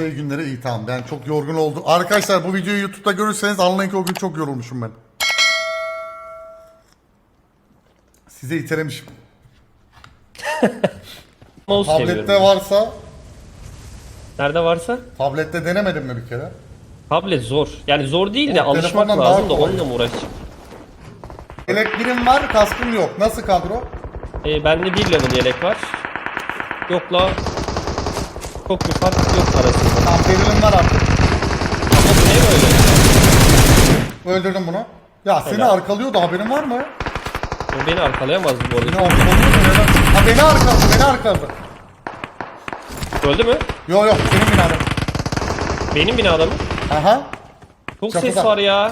şey günleri iyi tamam. Ben çok yorgun oldum. Arkadaşlar bu videoyu YouTube'da görürseniz anlayın ki o gün çok yorulmuşum ben. Size itelemişim. Mouse Tablette varsa, Nerede varsa. tablette denemedim mi bir kere? Tablet zor. Yani zor değil de Oğlum, alışmak telefondan daha lazım da kolay. onunla mı uğraşacağım? Elektriğim var, kaskım yok. Nasıl kadro? Ee, bende bir level yelek var. Yok la. Çok bir fark yok arasında. Tamam belirim var artık. Ama bu ne böyle? Öldürdüm bunu. Ya seni Helal. arkalıyordu haberin var mı? O beni arkalayamaz bu arada. Arkalıyordu neden? Ha beni arkaladı, beni arkaladı. Öldü mü? Yo yo senin binada. Benim binada mı? Aha. Çok Çatıda. ses var ya.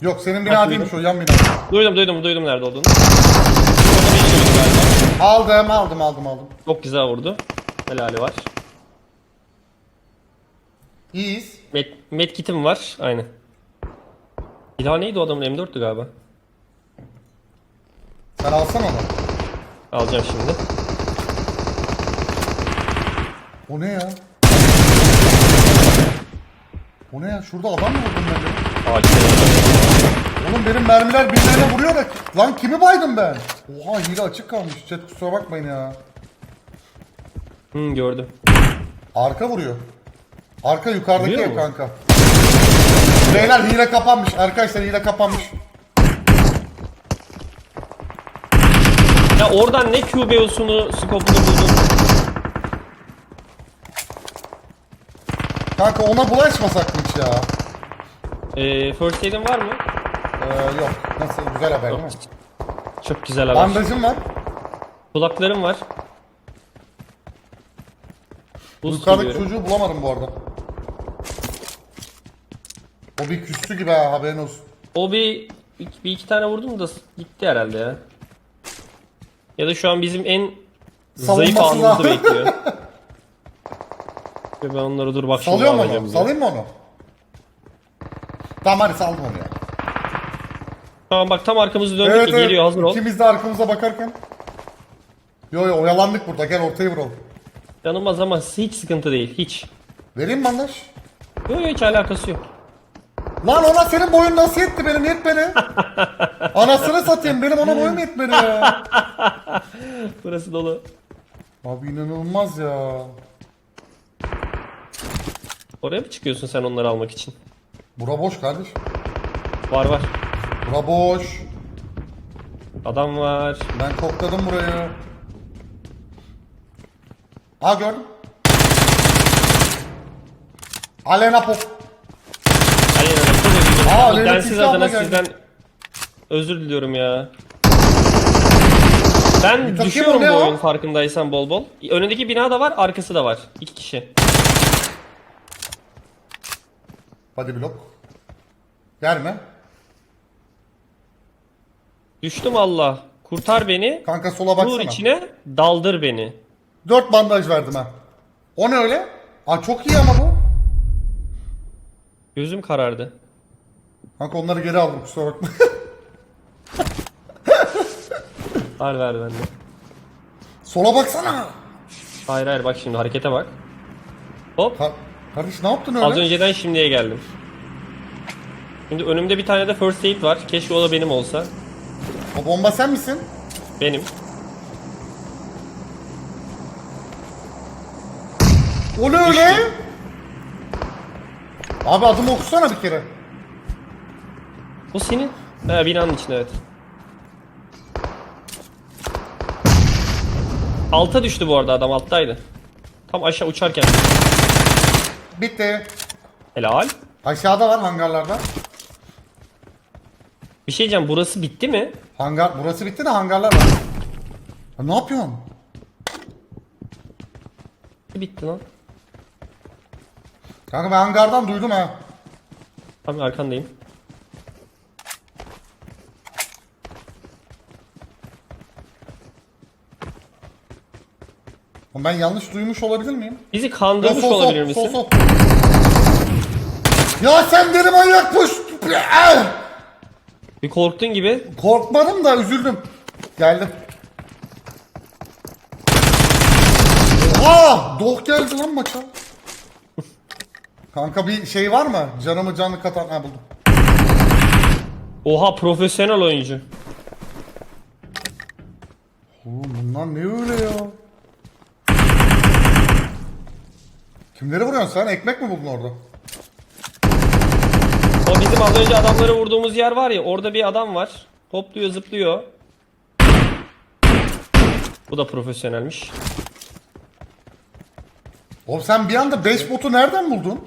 Yok senin bina değilmiş o yan bina. Duydum duydum duydum nerede olduğunu. Orada beni duydum galiba. Aldım aldım aldım aldım. Çok güzel vurdu. Helali var. İyiyiz. Med, medkit'im var. Aynen. Silah neydi o adamın M4'tü galiba. Sen alsana onu. Alacağım şimdi. O ne ya? O ne ya? Şurada adam mı vurdum ben? ya? Ağaç kenarında. Oğlum benim mermiler birbirine vuruyor da lan kimi baydım ben? Oha hile açık kalmış. Chat kusura bakmayın ya. Hı gördüm. Arka vuruyor. Arka yukarıdaki Vuruyor ev kanka. Beyler hile kapanmış. Arkadaşlar hile kapanmış. Ya oradan ne QBO'sunu, skopunu buldun? Kanka ona bulaşmasak mı hiç ya? Ee, first aid'in var mı? Ee, yok. Nasıl? Güzel haber değil mi? Çok güzel haber. Bandajım var. Kulaklarım var. Yukarıdaki çocuğu bulamadım bu arada. O bir küstü gibi ha haberin olsun. O bir, bir, iki tane vurdum da gitti herhalde ya. Ya da şu an bizim en zayıf Savunması anımızı bekliyor. Ve ben onları dur bak Salıyor mu alacağım onu? diye. Salayım mı onu? Tamam hadi saldım onu ya. Tamam bak tam arkamızı döndük ki geliyor hazır ol. İkimiz de arkamıza bakarken. Yo yo oyalandık burada gel ortaya vuralım. Yanılmaz ama hiç sıkıntı değil hiç. Vereyim mi bandaj? Yok yok hiç alakası yok. Lan ona senin boyun nasıl yetti benim yetmedi. Anasını satayım benim ona boyum yetmedi ya. Burası dolu. Abi inanılmaz ya. Oraya mı çıkıyorsun sen onları almak için? Bura boş kardeş. Var var. Bura boş. Adam var. Ben kokladım burayı. Ha gördüm. Alena pop. Aa, Densiz Tilki abla adına geldi. sizden özür diliyorum ya. Ben takım düşüyorum ne bu o? oyun farkındaysan bol bol. Önündeki bina da var, arkası da var. İki kişi. Hadi blok. Gelme. Düştüm Allah. Kurtar beni. Kanka sola baksana. içine, daldır beni. Dört bandaj verdim ha. O ne öyle? Aa çok iyi ama bu. Gözüm karardı. Kanka onları geri aldım kusura bakma. Ver ver bende. sola baksana. Hayır hayır bak şimdi harekete bak. Hop. Ka- kardeş ne yaptın öyle? Az önceden şimdiye geldim. Şimdi önümde bir tane de first aid var. Keşke o da benim olsa. O bomba sen misin? Benim. O ne öyle? Abi adımı okusana bir kere. O senin. Ha binanın içinde evet. Alta düştü bu arada adam alttaydı. Tam aşağı uçarken. Bitti. Helal. Aşağıda var hangarlarda. Bir şey diyeceğim burası bitti mi? Hangar burası bitti de hangarlar var. Ya ne yapıyorsun? Bitti lan. Kanka ben hangardan duydum ha. Tam arkandayım. Ben yanlış duymuş olabilir miyim? Bizi kandırmış sol, sol, olabilir sol, misin? sol. Ya sen deli manyakmış. Bir korktun gibi. Korkmadım da üzüldüm. Geldim. Oha! Doh geldi lan maça. Kanka bir şey var mı? Canımı canlı katan... Ha buldum. Oha profesyonel oyuncu. Oğlum bunlar ne öyle ya? Kimleri vuruyorsun sen? Ekmek mi buldun orada? O bizim az önce adamları vurduğumuz yer var ya orada bir adam var. Hopluyor zıplıyor. Bu da profesyonelmiş. Oğlum sen bir anda 5 botu nereden buldun?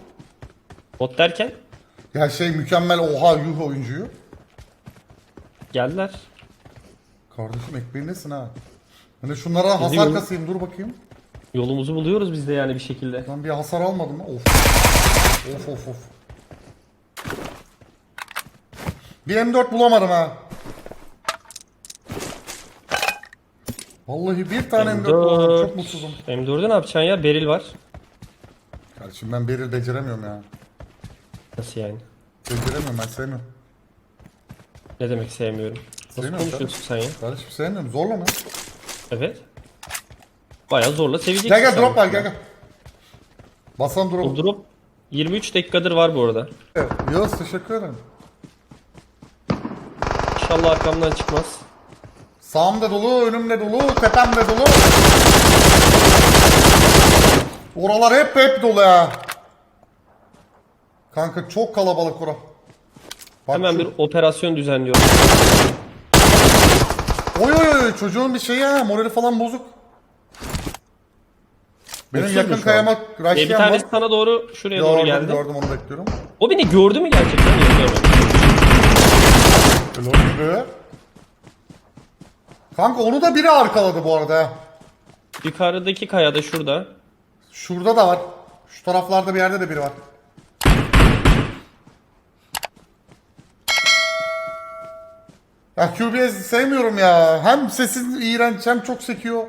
Bot derken Ya şey mükemmel oha yuh oyuncuyu. geldiler. Kardeşim ekmeği nesin ha? Hani şunlara hasar yolum- kasayım dur bakayım. Yolumuzu buluyoruz biz de yani bir şekilde. Lan bir hasar almadım mı? Of. Of of of. Bir M4 bulamadım ha. Vallahi bir tane M4 bulamadım. Çok mutsuzum. M4'ü ne yapacaksın ya? Beril var. Kardeşim ben beril beceremiyorum ya. Nasıl yani? Beceremiyorum ben sevmiyorum. Ne demek sevmiyorum? Nasıl Sevmiyorum konuşuyorsun sen ya? Kardeşim sevmiyorum. Zorla mı? Evet. Bayağı zorla seveceksin. Gel gel sen. drop var gel gel. Basalım O drop. drop 23 dakikadır var bu arada. Yağız teşekkür ederim. İnşallah arkamdan çıkmaz. Sağımda dolu, önümde dolu, tepemde dolu. Oralar hep hep dolu ya. Kanka çok kalabalık ora. Bak Hemen şu- bir operasyon düzenliyorum. Oy oy oy çocuğun bir şeyi ha morali falan bozuk. Benim Mutsuz mu yakın şu an? kayama Ee, bir rushlayan tanesi sana doğru şuraya doğru Gördüm geldi. gördüm onu bekliyorum. O beni gördü mü gerçekten? Yok görmedim. Öyle oldu. Kanka onu da biri arkaladı bu arada. ha. Yukarıdaki kayada şurada. Şurada da var. Şu taraflarda bir yerde de biri var. Ya QBS sevmiyorum ya. Hem sesin iğrenç hem çok sekiyor.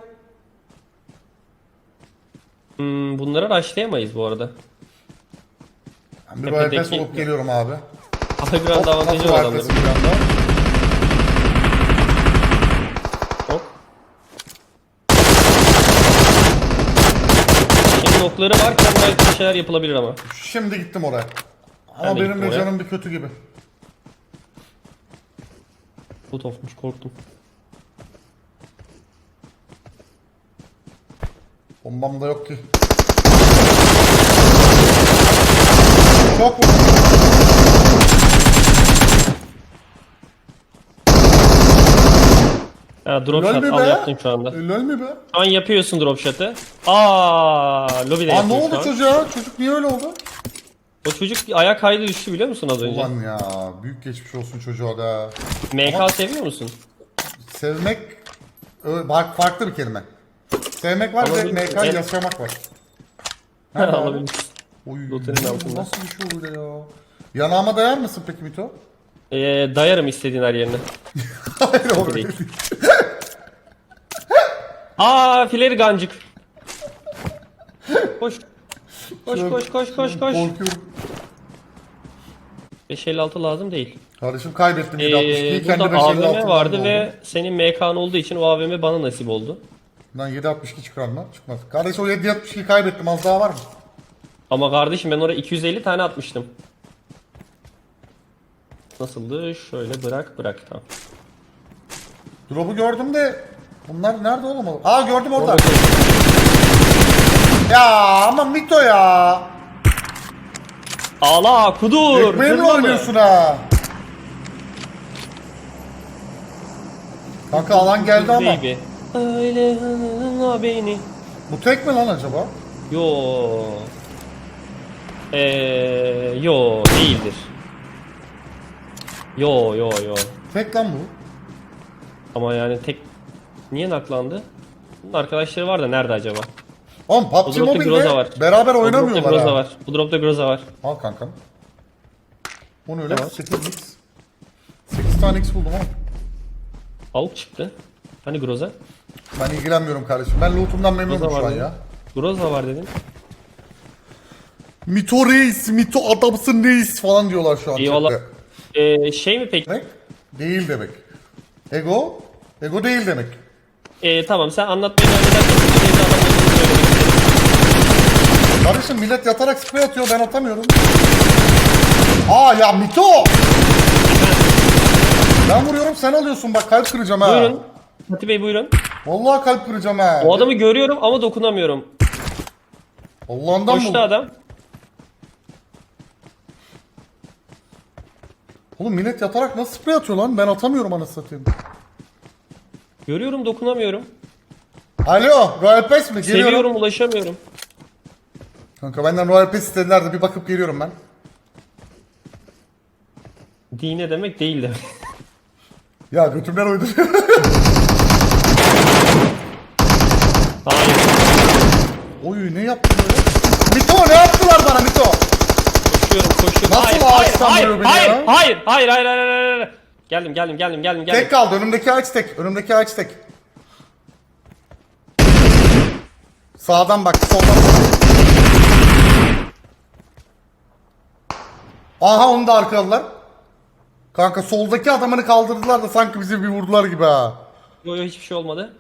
Hmm, bunları rushlayamayız bu arada. Ben bir Tepedeki- pes olup geliyorum abi. High ground avantajı nasıl var adamların. bir anda? Hop. Şimdi okları varken belki bir şeyler yapılabilir ama. Şimdi gittim oraya. Ama Ben de benim gittim de oraya. canım bir kötü gibi. Put off'muş korktum. Bombam da yok ki. Çok vurdum. Ha drop Lol shot mü al be? yaptın şu anda. Lol mü be? Şu an yapıyorsun drop shot'ı. Aa, lobide Aa ne yapıyorsun şu oldu an. çocuğa? Çocuk niye öyle oldu? O çocuk ayak kaydı düştü biliyor musun az önce? Ulan ya büyük geçmiş olsun çocuğa da. MK seviyor musun? Sevmek ö- bak farklı bir kelime. Sevmek var ve bir- MK Evet. yaşamak var. Nerede abi? Oy, altında. nasıl bir şey öyle ya? Yanağıma dayar mısın peki Mito? Ee, dayarım istediğin her yerine. Hayır o Direkt. değil. Aa fileri gancık. Koş. Koş koş koş koş koş. Korkuyorum. 556 lazım değil. Kardeşim kaybettim Ee, 762'yi kendi burada 556 AVM vardı ve senin MK'n olduğu için o AVM bana nasip oldu. Lan 762 çıkar mı? Çıkmaz. Kardeş o 762'yi kaybettim az daha var mı? Ama kardeşim ben oraya 250 tane atmıştım. Nasıldı? Şöyle bırak bırak tamam. Drop'u gördüm de bunlar nerede oğlum? oğlum? Aa gördüm orada. Orada- Ya ama Mito ya. Ağla kudur. Ekmeğimle zırlama. oynuyorsun ha. Kanka alan geldi ama. Baby. Öyle hınına beni. Bu tek mi lan acaba? Yo. Eee yo değildir. Yo yo yo. Tek lan bu. Ama yani tek niye naklandı? Bunun arkadaşları var da nerede acaba? Oğlum Bu PUBG dropta Groza Mobile'de var. beraber Bu dropta oynamıyorlar Groza ha. var. Bu dropta Groza var. Al kankam. Bu ne öyle? Tamam. 8x. 8 tane x buldum ama. Avuk çıktı. Hani Groza? Ben ilgilenmiyorum kardeşim. Ben lootumdan memnunum Groza şu var an dedin. ya. Groza var dedin. Mito reis, Mito adamsın reis falan diyorlar şu an. Eyvallah. chatte. Ee, şey mi peki? Demek? Değil demek. Ego? Ego değil demek. Ee, tamam sen anlatmaya devam edersen bir şey anlatmak istiyorum. Kardeşim millet yatarak sprey atıyor ben atamıyorum. Aa ya Mito! Ben vuruyorum sen alıyorsun bak kalp kıracağım ha. Buyurun. Fatih Bey buyurun. Vallahi kalp kıracağım ha. O adamı görüyorum ama dokunamıyorum. Allah'ından Koştu mı? adam. Oğlum millet yatarak nasıl sprey atıyor lan? Ben atamıyorum anasını satayım. Görüyorum dokunamıyorum. Alo Royal Pass mi? Geliyorum. Seviyorum ulaşamıyorum. Kanka benden Royal Pass istediler de bir bakıp geliyorum ben. Dine demek değil demek. Ya götümden uydu. Hayır. Oy ne yaptı böyle? Mito ne yaptılar bana Mito? Koşuyorum koşuyorum. Nasıl hayır, hayır, ağaçtan hayır, vuruyor beni hayır, ya? hayır, hayır, hayır, hayır, hayır, hayır. Geldim, geldim, geldim, geldim, geldim. Tek kaldı önümdeki ağaç tek. Önümdeki ağaç tek. Sağdan bak soldan bak. Aha onu da arkaladılar. Kanka soldaki adamını kaldırdılar da sanki bizi bir vurdular gibi ha. Yo yo hiçbir şey olmadı.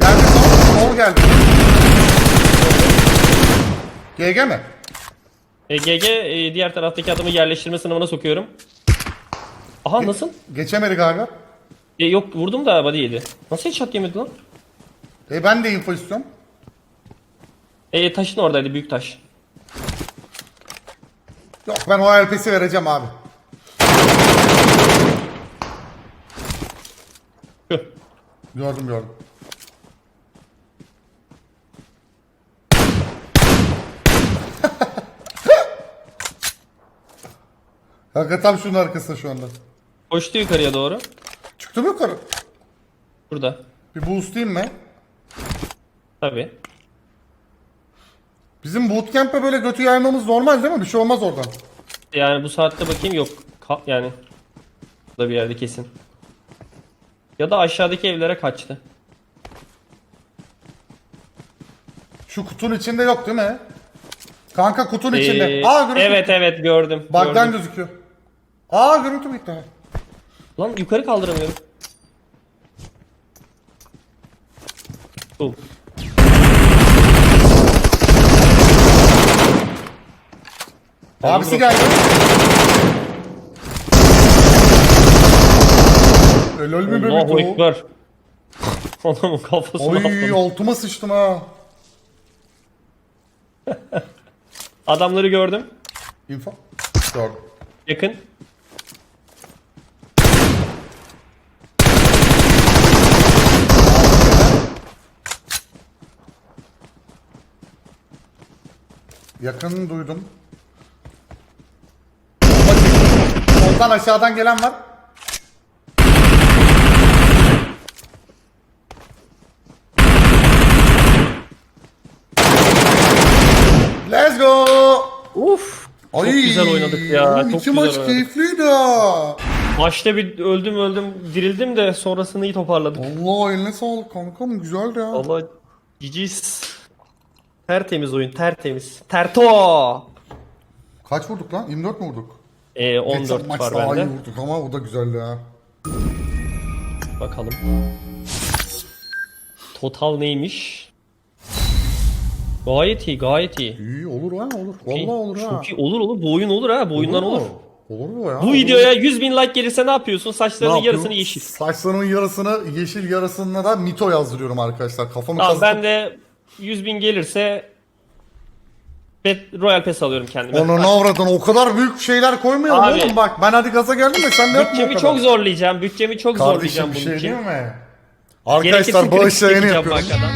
Geldi sol, sol geldi. GG mi? E, GG e, diğer taraftaki adamı yerleştirme sınavına sokuyorum. Aha nasıl? Geçemedi galiba. E, yok vurdum da body yedi. Nasıl headshot yemedi lan? E ben de info istiyorum. E, taşın oradaydı büyük taş. Yok ben o LP'si vereceğim abi. Gördüm gördüm. Kanka tam şunun arkasında şu anda. Koştu yukarıya doğru. Çıktı mı yukarı? Burada. Bir boostlayayım mı? Tabi. Bizim bootcamp'e böyle götü yaymamız normal değil mi? Bir şey olmaz oradan. Yani bu saatte bakayım yok. Ka- yani. Burada bir yerde kesin. Ya da aşağıdaki evlere kaçtı. Şu kutunun içinde yok değil mi? Kanka kutunun içinde. Ee, Aa görüntü. evet evet gördüm. Bug'dan gördüm. gözüküyor. Aa görüntü gitti. ha. Lan yukarı kaldıramıyorum. Boom. Abisi geldi. Helal mi Allahu bebek o? Ekber. Adamın kafasına Oy atladım. altıma sıçtım ha. Adamları gördüm. Info. Gördüm. Yakın. Yakın duydum. Soldan aşağıdan gelen var. Çok Ay, güzel oynadık ya. oğlum Çok iki güzel maç oynadık. keyifliydi ha. Başta bir öldüm öldüm dirildim de sonrasını iyi toparladık. Allah eline sağlık kankam güzeldi ya. Allah GG's. Tertemiz oyun tertemiz. Terto. Kaç vurduk lan? 24 mi vurduk? Ee, Geçen 14 maç var daha iyi bende. vurduk ama o da güzeldi ha. Bakalım. Total neymiş? Gayet iyi gayet iyi. İyi olur ha olur. Vallahi olur ha. Çok iyi olur olur bu oyun olur ha bu oyundan olur. Olur bu ya. Bu olur. videoya 100 bin like gelirse ne yapıyorsun? Ne Saçlarının yapıyorum? yarısını yeşil. Saçlarımın yarısını yeşil yarısını da mito yazdırıyorum arkadaşlar. Kafamı Tamam kazıtıp ben de 100 bin gelirse Bet Royal Pass alıyorum kendime. Onu ne avradın o kadar büyük şeyler koymayalım Abi. oğlum bak ben hadi gaza geldim de sen de yapma Bütçemi çok zorlayacağım. Bütçemi çok Kardeşim zorlayacağım bir bunun şey için. değil mi? Arkadaşlar bağış yayını bankadan.